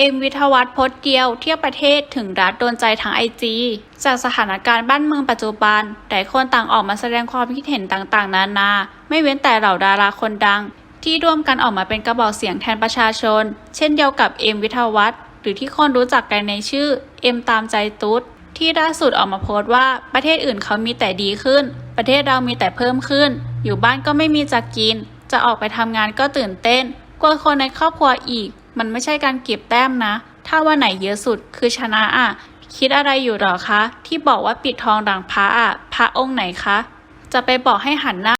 เอ็มวิทวัฒน์โพสต์เดียว เที่ยวประเทศถึงรัฐโดนใจทางไอจีจากสถานการณ์บ้านเมืองปัจจุบันหลายคนต่างออกมาแสดงความคิดเห็นต่างๆ นานา ไม่เว้นแต่เหล่าดาราคนดัง ที่ร่วมกันออกมาเป็นกระบอกเสียงแทนประชาชน เช่นเดียวกับเอ็มวิทวัฒน์หรือที่คนรู้จักกันในชื่อเอ็มตามใจตุ๊ดที่ล่าสุดออกมาโพสต์ว่าประเทศอื่นเขามีแต่ดีขึ้น ประเทศเรามีแต่เพิ่มขึ้น อยู่บ้านก็ไม่มีจะกิน จะออกไปทำงานก็ตื่นเต้นกลัวคนในครอบครัวอีก มันไม่ใช่การเก็บแต้มนะ ถ้าวันไหนเยอะสุดคือชนะอะ คิดอะไรอยู่หรอคะ ที่บอกว่าปิดทองหลังพระอะ พระองค์ไหนคะ จะไปบอกให้หันหน้า